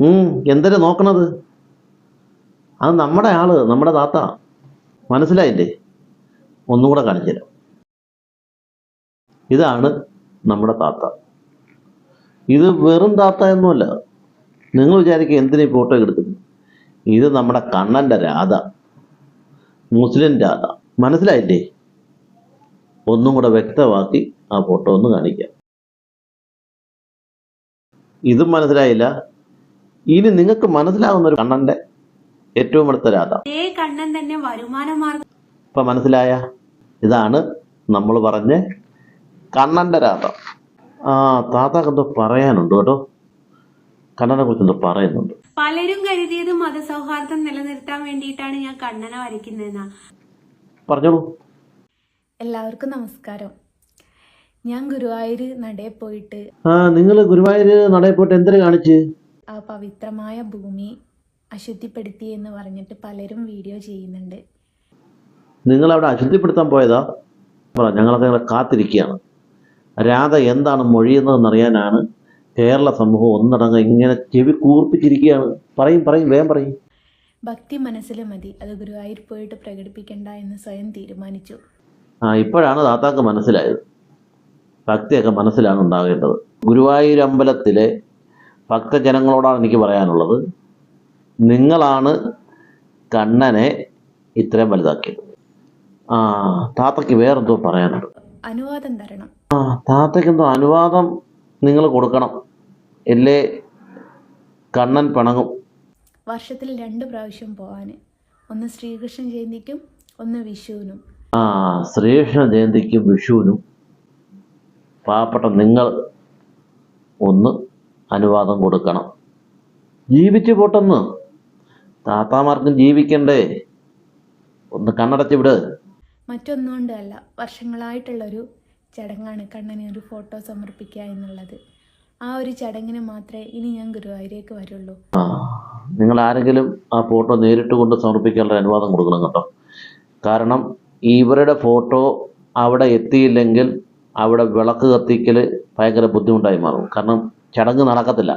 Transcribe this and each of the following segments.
ഉം, എന്തിനാ നോക്കണത്? അത് നമ്മുടെ ആൾ നമ്മുടെ താത്ത. മനസ്സിലായില്ലേ? ഒന്നും കൂടെ കാണിച്ചു തരാം. ഇതാണ് നമ്മുടെ താത്ത. ഇത് വെറും താത്ത എന്നുമല്ല നിങ്ങൾ വിചാരിക്കുക എന്തിനീ ഫോട്ടോ എടുക്കുന്നു ഇത് നമ്മുടെ കണ്ണന്റെ രാധ. മുസ്ലിം രാധ. മനസ്സിലായില്ലേ? ഒന്നും കൂടെ വ്യക്തമാക്കി ആ ഫോട്ടോ ഒന്ന് കാണിക്കാം. ഇതും മനസ്സിലായില്ല. ഇനി നിങ്ങൾക്ക് മനസ്സിലാവുന്ന ഒരു കണ്ണന്റെ ഏറ്റവും അടുത്ത രാധ. കണ്ണൻ തന്നെ വരുമാന മാർഗം ഇപ്പൊ മനസ്സിലായ? ഇതാണ് നമ്മൾ പറഞ്ഞ കണ്ണന്റെ രാധ. ആ താത്താക്ക് എന്തോ പറയാനുണ്ട് കേട്ടോ. കണ്ണനെ കുറിച്ച് എന്തോ പറയുന്നുണ്ട്. പലരും കരുതിയത് മതസൗഹാർദ്ദം നിലനിർത്താൻ വേണ്ടിയിട്ടാണ് ഞാൻ കണ്ണനെ വരയ്ക്കുന്നതെന്നാ. പറഞ്ഞോളൂ എല്ലാവർക്കും നമസ്കാരം. ഞാൻ ഗുരുവായൂർ നടയിൽ പോയിട്ട് ആ നിങ്ങൾ ഗുരുവായൂർ നടയിൽ പോയിട്ട് എന്തിനു കാണിച്ച്? ആ പവിത്രമായ ഭൂമി അശുദ്ധിപ്പെടുത്തി എന്ന് പറഞ്ഞിട്ട് പലരും വീഡിയോ ചെയ്യുന്നുണ്ട്. നിങ്ങൾ അവിടെ അശുദ്ധിപ്പെടുത്താൻ പോയതാ? ഞങ്ങളൊക്കെ നിങ്ങളെ കാത്തിരിക്കുകയാണ്. രാധ എന്താണ് മൊഴിയുന്നതെന്ന് അറിയാനാണ് കേരള സമൂഹം ഒന്നടങ്കം ഇങ്ങനെ ചെവി കൂർപ്പിച്ചിരിക്കുകയാണ്. പറയും പറയും വേം പറയും. ഭക്തി മനസ്സിൽ മതി. അത് ഗുരുവായൂർ പോയിട്ട് പ്രകടിപ്പിക്കണ്ട എന്ന് സ്വയം തീരുമാനിച്ചു. ആ ഇപ്പോഴാണ് താത്താക്ക് മനസ്സിലായത്. ഭക്തിയൊക്കെ മനസ്സിലാണ് ഉണ്ടാകേണ്ടത്. ഗുരുവായൂർ അമ്പലത്തിലെ ഭക്തജനങ്ങളോടാണ് എനിക്ക് പറയാനുള്ളത്. നിങ്ങളാണ് കണ്ണനെ ഇത്രയും വലുതാക്കിയത്. ആ താത്തയ്ക്ക് വേറെന്തോ പറയാനുണ്ട്. അനുവാദം തരണം. ആ താത്തയ്ക്ക് എന്തോ അനുവാദം നിങ്ങൾ കൊടുക്കണം. ഇല്ലേ? കണ്ണൻ പിണങ്ങും. വർഷത്തിൽ രണ്ട് പ്രാവശ്യം പോവാൻ ഒന്ന് ശ്രീകൃഷ്ണ ജയന്തിക്കും ഒന്ന് വിഷുവിനും. ആ ശ്രീകൃഷ്ണ ജയന്തിക്കും വിഷുവിനും. പാവപ്പെട്ട നിങ്ങൾ ഒന്ന് അനുവാദം കൊടുക്കണം. ജീവിച്ചു പോട്ടെന്ന്. താത്താമാർക്കും ജീവിക്കണ്ടേ? ഒന്ന് കണ്ണടച്ച് വിട്. മറ്റൊന്നും കൊണ്ടല്ല വർഷങ്ങളായിട്ടുള്ളൊരു ചടങ്ങാണ് കണ്ണന് ഒരു ഫോട്ടോ സമർപ്പിക്കുക എന്നുള്ളത്. ആ ഒരു ചടങ്ങിന് മാത്രമേ ഇനി ഞാൻ ഗുരുവായൂരേക്ക് വരുള്ളൂ. നിങ്ങൾ ആരെങ്കിലും ആ ഫോട്ടോ നേരിട്ട് കൊണ്ട് സമർപ്പിക്കാനുള്ള അനുവാദം കൊടുക്കണം കേട്ടോ. കാരണം ഇവരുടെ ഫോട്ടോ അവിടെ എത്തിയില്ലെങ്കിൽ അവിടെ വിളക്ക് കത്തിക്കൽ ഭയങ്കര ബുദ്ധിമുട്ടായി മാറും. കാരണം ചടങ്ങ് നടക്കത്തില്ല.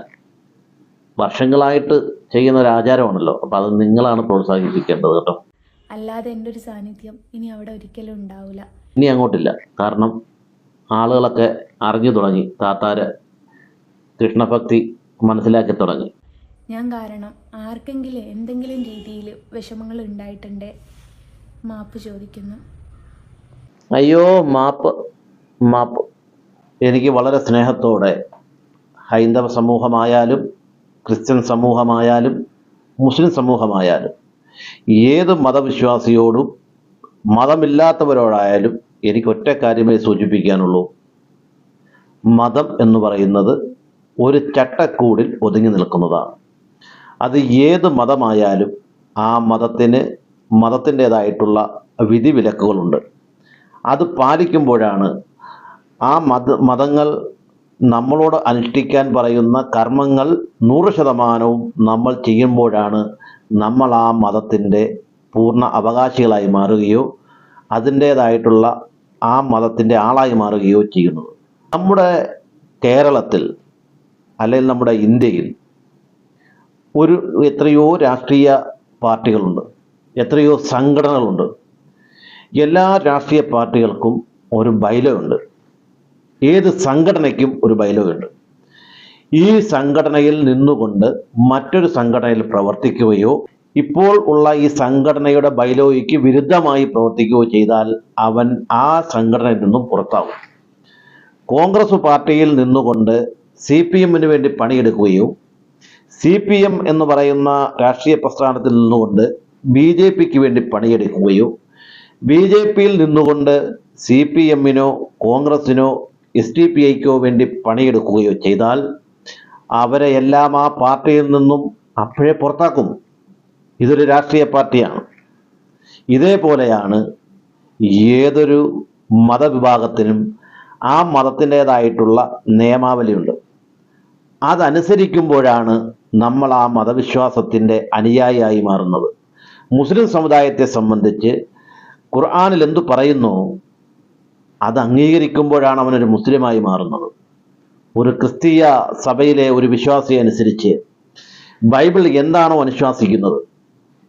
വർഷങ്ങളായിട്ട് ചെയ്യുന്ന ഒരു ആചാരമാണല്ലോ. അപ്പോൾ അത് നിങ്ങളാണ് പ്രോത്സാഹിപ്പിക്കേണ്ടത് കേട്ടോ. അല്ലാതെ എന്റെ ഒരു സാന്നിധ്യം ഇനി അവിടെ ഒരിക്കലും ഉണ്ടാവില്ല ഇനി അങ്ങോട്ടില്ല. കാരണം ആളുകളൊക്കെ അറിഞ്ഞു തുടങ്ങി. താത്താര് കൃഷ്ണഭക്തി മനസ്സിലാക്കി തുടങ്ങി. ഞാൻ കാരണം ആർക്കെങ്കിലും എന്തെങ്കിലും രീതിയിൽ വിഷമങ്ങൾ ഉണ്ടായിട്ടുണ്ടേ? മാപ്പ് ചോദിക്കുന്നു. അയ്യോ മാപ്പ് മാപ്പ്. എനിക്ക് വളരെ സ്നേഹത്തോടെ ഹൈന്ദവ സമൂഹമായാലും ക്രിസ്ത്യൻ സമൂഹമായാലും മുസ്ലിം സമൂഹമായാലും ഏത് മതവിശ്വാസിയോടും മതമില്ലാത്തവരോടായാലും എനിക്ക് ഒറ്റ കാര്യമേ സൂചിപ്പിക്കാനുള്ളൂ. മതം എന്ന് പറയുന്നത് ഒരു ചട്ടക്കൂടിൽ ഒതുങ്ങി നിൽക്കുന്നതാണ്. അത് ഏത് മതമായാലും ആ മതത്തിന് മതത്തിന്റെതായിട്ടുള്ള വിധിവിലക്കുകളുണ്ട്. അത് പാലിക്കുമ്പോഴാണ് ആ മത മതങ്ങൾ നമ്മളോട് അനുഷ്ഠിക്കാൻ പറയുന്ന കർമ്മങ്ങൾ നൂറ് ശതമാനവും നമ്മൾ ചെയ്യുമ്പോഴാണ് നമ്മൾ ആ മതത്തിന്റെ പൂർണ അവകാശികളായി മാറുകയോ അതിന്റേതായിട്ടുള്ള ആ മതത്തിന്റെ ആളായി മാറുകയോ ചെയ്യുന്നത്. നമ്മുടെ കേരളത്തിൽ അല്ലെങ്കിൽ നമ്മുടെ ഇന്ത്യയിൽ ഒരു എത്രയോ രാഷ്ട്രീയ പാർട്ടികളുണ്ട് എത്രയോ സംഘടനകളുണ്ട്. എല്ലാ രാഷ്ട്രീയ പാർട്ടികൾക്കും ഒരു ബൈലോ ഉണ്ട് ഏത് സംഘടനയ്ക്കും ഒരു ബൈലോ ഉണ്ട് ഈ സംഘടനയിൽ നിന്നുകൊണ്ട് മറ്റൊരു സംഘടനയിൽ പ്രവർത്തിക്കുകയോ ഇപ്പോൾ ഉള്ള ഈ സംഘടനയുടെ ബൈലോയ്ക്ക് വിരുദ്ധമായി പ്രവർത്തിക്കുകയോ ചെയ്താൽ അവൻ ആ സംഘടനയിൽ നിന്നും പുറത്താവും. കോൺഗ്രസ് പാർട്ടിയിൽ നിന്നുകൊണ്ട് സി പി എമ്മിന് വേണ്ടി പണിയെടുക്കുകയോ സി പി എം എന്ന് പറയുന്ന രാഷ്ട്രീയ പ്രസ്ഥാനത്തിൽ നിന്നുകൊണ്ട് ബി ജെ പിക്ക് വേണ്ടി പണിയെടുക്കുകയോ ബി ജെ പിയിൽ നിന്നുകൊണ്ട് സി പി എമ്മിനോ കോൺഗ്രസിനോ എസ് ഡി പി ഐക്കോ വേണ്ടി പണിയെടുക്കുകയോ ചെയ്താൽ അവരെ എല്ലാം ആ പാർട്ടിയിൽ നിന്നും അപ്പോഴേ പുറത്താക്കും. ഇതൊരു രാഷ്ട്രീയ പാർട്ടിയാണ്. ഇതേപോലെയാണ് ഏതൊരു മതവിഭാഗത്തിനും ആ മതത്തിന്റെതായിട്ടുള്ള നിയമാവലിയുണ്ട്. അതനുസരിക്കുമ്പോഴാണ് നമ്മൾ ആ മതവിശ്വാസത്തിന്റെ അനുയായിയായി മാറുന്നത്. മുസ്ലിം സമുദായത്തെ സംബന്ധിച്ച് ഖുർആാനിൽ എന്തു പറയുന്നു? അത് അംഗീകരിക്കുമ്പോഴാണ് അവനൊരു മുസ്ലിമായി മാറുന്നത്. ഒരു ക്രിസ്തീയ സഭയിലെ ഒരു വിശ്വാസി അനുസരിച്ച് ബൈബിൾ എന്താണോ അനുശ്വാസിക്കുന്നത്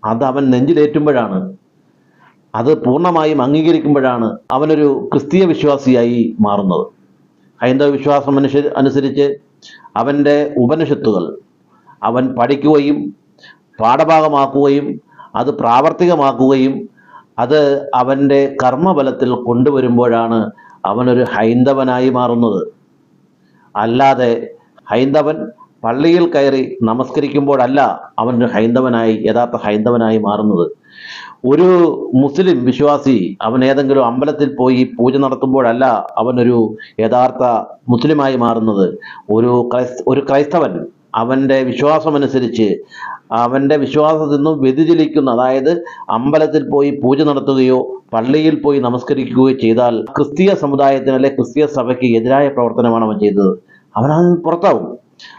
അത് അവൻ നെഞ്ചിലേറ്റുമ്പോഴാണ് അത് പൂർണമായും അംഗീകരിക്കുമ്പോഴാണ് അവനൊരു ക്രിസ്തീയ വിശ്വാസിയായി മാറുന്നത്. ഹൈന്ദവ വിശ്വാസം അനുസ അനുസരിച്ച് അവന്റെ ഉപനിഷത്തുകൾ അവൻ പഠിക്കുകയും പാഠഭാഗമാക്കുകയും അത് പ്രാവർത്തികമാക്കുകയും അത് അവന്റെ കർമ്മബലത്തിൽ കൊണ്ടുവരുമ്പോഴാണ് അവനൊരു ഹൈന്ദവനായി മാറുന്നത്. അല്ലാതെ ഹൈന്ദവൻ പള്ളിയിൽ കയറി നമസ്കരിക്കുമ്പോഴല്ല അവനൊരു ഹൈന്ദവനായി യഥാർത്ഥ ഹൈന്ദവനായി മാറുന്നത്. ഒരു മുസ്ലിം വിശ്വാസി അവൻ ഏതെങ്കിലും അമ്പലത്തിൽ പോയി പൂജ നടത്തുമ്പോഴല്ല അവനൊരു യഥാർത്ഥ മുസ്ലിമായി മാറുന്നത്. ഒരു ക്രൈസ് ഒരു ക്രൈസ്തവൻ അവന്റെ വിശ്വാസമനുസരിച്ച് അവന്റെ വിശ്വാസത്തിൽ നിന്നും വ്യതിചലിക്കുന്ന അതായത് അമ്പലത്തിൽ പോയി പൂജ നടത്തുകയോ പള്ളിയിൽ പോയി നമസ്കരിക്കുകയോ ചെയ്താൽ ക്രിസ്തീയ സമുദായത്തിന് അല്ലെ ക്രിസ്തീയ സഭയ്ക്ക് എതിരായ പ്രവർത്തനമാണ് അവൻ ചെയ്തത്. അവനത് പുറത്താവും.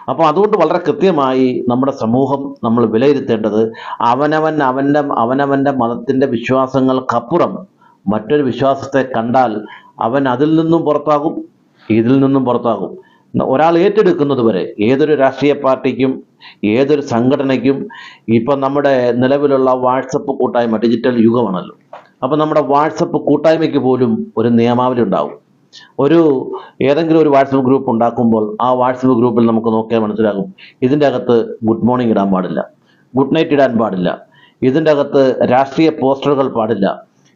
അപ്പോൾ അതുകൊണ്ട് വളരെ കൃത്യമായി നമ്മുടെ സമൂഹം നമ്മൾ വിലയിരുത്തേണ്ടത് അവനവൻ അവന്റെ അവനവന്റെ മതത്തിന്റെ വിശ്വാസങ്ങൾക്കപ്പുറം മറ്റൊരു വിശ്വാസത്തെ കണ്ടാൽ അവൻ അതിൽ നിന്നും പുറത്താകും ഇതിൽ നിന്നും പുറത്താകും. ഒരാൾ ഏറ്റെടുക്കുന്നത് വരെ ഏതൊരു രാഷ്ട്രീയ പാർട്ടിക്കും ഏതൊരു സംഘടനയ്ക്കും ഇപ്പം നമ്മുടെ നിലവിലുള്ള വാട്സപ്പ് കൂട്ടായ്മ ഡിജിറ്റൽ യുഗമാണല്ലോ. അപ്പം നമ്മുടെ വാട്സപ്പ് കൂട്ടായ്മയ്ക്ക് പോലും ഒരു നിയമാവലി ഉണ്ടാവും. ഒരു ഏതെങ്കിലും ഒരു വാട്സപ്പ് ഗ്രൂപ്പ് ഉണ്ടാക്കുമ്പോൾ ആ വാട്സപ്പ് ഗ്രൂപ്പിൽ നമുക്ക് നോക്കിയാൽ മനസ്സിലാകും ഇതിന്റെ അകത്ത് ഗുഡ് മോർണിംഗ് ഇടാൻ പാടില്ല ഗുഡ് നൈറ്റ് ഇടാൻ പാടില്ല ഇതിന്റെ അകത്ത് രാഷ്ട്രീയ പോസ്റ്ററുകൾ പാടില്ല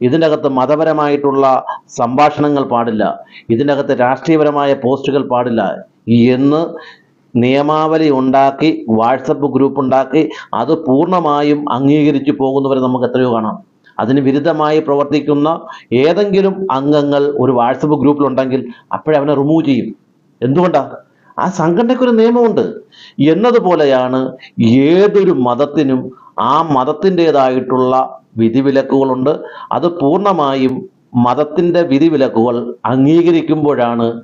ഇതിന്റെ അകത്ത് മതപരമായിട്ടുള്ള സംഭാഷണങ്ങൾ പാടില്ല. ഇതിനകത്ത് രാഷ്ട്രീയപരമായ പോസ്റ്റുകൾ പാടില്ല. എന്ന് നിയമാവലി ഉണ്ടാക്കി വാട്സപ്പ് ഗ്രൂപ്പ് ഉണ്ടാക്കി അത് പൂർണമായും അംഗീകരിച്ചു പോകുന്നവരെ നമുക്ക് എത്രയോ കാണാം. അതിന് വിരുദ്ധമായി പ്രവർത്തിക്കുന്ന ഏതെങ്കിലും അംഗങ്ങൾ ഒരു വാട്സപ്പ് ഗ്രൂപ്പിലുണ്ടെങ്കിൽ അപ്പോഴേ അവനെ റിമൂവ് ചെയ്യും. എന്തുകൊണ്ടാണ് ആ സംഘടനയ്ക്കൊരു നിയമമുണ്ട്. എന്നതുപോലെയാണ് ഏതൊരു മതത്തിനും ആ മതത്തിന്റെതായിട്ടുള്ള വിധിവിലക്കുകളുണ്ട്. അത് പൂർണമായും മതത്തിന്റെ വിധിവിലക്കുകൾ അംഗീകരിക്കുമ്പോഴാണ്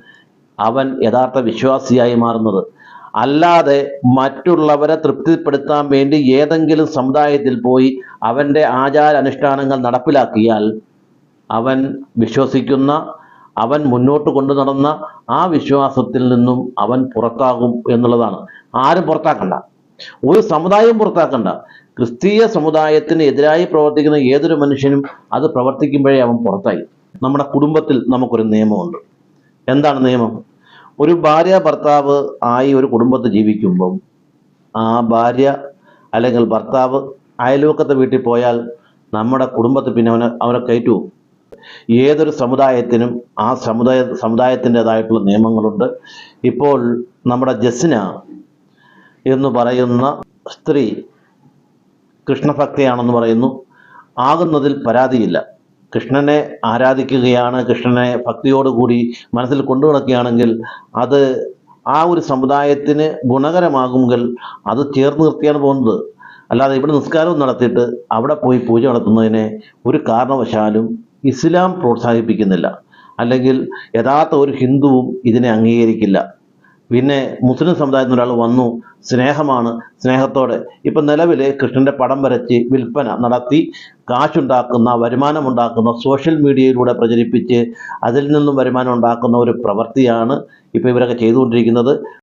അവൻ യഥാർത്ഥ വിശ്വാസിയായി മാറുന്നത്. അല്ലാതെ മറ്റുള്ളവരെ തൃപ്തിപ്പെടുത്താൻ വേണ്ടി ഏതെങ്കിലും സമുദായത്തിൽ പോയി അവന്റെ ആചാര അനുഷ്ഠാനങ്ങൾ നടപ്പിലാക്കിയാൽ അവൻ വിശ്വസിക്കുന്ന അവൻ മുന്നോട്ട് കൊണ്ടു നടന്ന ആ വിശ്വാസത്തിൽ നിന്നും അവൻ പുറത്താകും എന്നുള്ളതാണ്. ആരും പുറത്താക്കണ്ട. ഒരു സമുദായം പുറത്താക്കണ്ട. ക്രിസ്തീയ സമുദായത്തിന് എതിരായി പ്രവർത്തിക്കുന്ന ഏതൊരു മനുഷ്യനും അത് പ്രവർത്തിക്കുമ്പോഴേ അവൻ പുറത്തായി. നമ്മുടെ കുടുംബത്തിൽ നമുക്കൊരു നിയമമുണ്ട്. എന്താണ് നിയമം? ഒരു ഭാര്യ ഭർത്താവ് ആയി ഒരു കുടുംബത്തിൽ ജീവിക്കുമ്പം ആ ഭാര്യ അല്ലെങ്കിൽ ഭർത്താവ് അയൽവക്കത്തെ വീട്ടിൽ പോയാൽ നമ്മുടെ കുടുംബത്തിൽ പിന്നെ അവനെ അവനെ കയറ്റു ഏതൊരു സമുദായത്തിനും ആ സമുദായ സമുദായത്തിന്റെതായിട്ടുള്ള നിയമങ്ങളുണ്ട്. ഇപ്പോൾ നമ്മുടെ ജസ്ന എന്ന് പറയുന്ന സ്ത്രീ കൃഷ്ണഭക്തയാണെന്ന് പറയുന്നു. ആകുന്നതിൽ പരാതിയില്ല. കൃഷ്ണനെ ആരാധിക്കുകയാണ് കൃഷ്ണനെ ഭക്തിയോടുകൂടി മനസ്സിൽ കൊണ്ടു നടക്കുകയാണെങ്കിൽ അത് ആ ഒരു സമുദായത്തിന് ഗുണകരമാകുമെങ്കിൽ അത് ചേർന്ന് നിർത്തിയാണ് പോകുന്നത്. അല്ലാതെ ഇവിടെ നിസ്കാരവും നടത്തിയിട്ട് അവിടെ പോയി പൂജ നടത്തുന്നതിനെ ഒരു കാരണവശാലും ഇസ്ലാം പ്രോത്സാഹിപ്പിക്കുന്നില്ല. അല്ലെങ്കിൽ യഥാർത്ഥ ഒരു ഹിന്ദുവും ഇതിനെ അംഗീകരിക്കില്ല. പിന്നെ മുസ്ലിം സമുദായത്തിൽ ഒരാൾ വന്നു. സ്നേഹമാണ് സ്നേഹത്തോടെ. ഇപ്പം നിലവിൽ കൃഷ്ണന്റെ പടം വരച്ച് വിൽപ്പന നടത്തി കാശുണ്ടാക്കുന്ന വരുമാനമുണ്ടാക്കുന്ന സോഷ്യൽ മീഡിയയിലൂടെ പ്രചരിപ്പിച്ച് അതിൽ നിന്നും വരുമാനം ഉണ്ടാക്കുന്ന ഒരു പ്രവൃത്തിയാണ് ഇപ്പോൾ ഇവരൊക്കെ ചെയ്തുകൊണ്ടിരിക്കുന്നത്.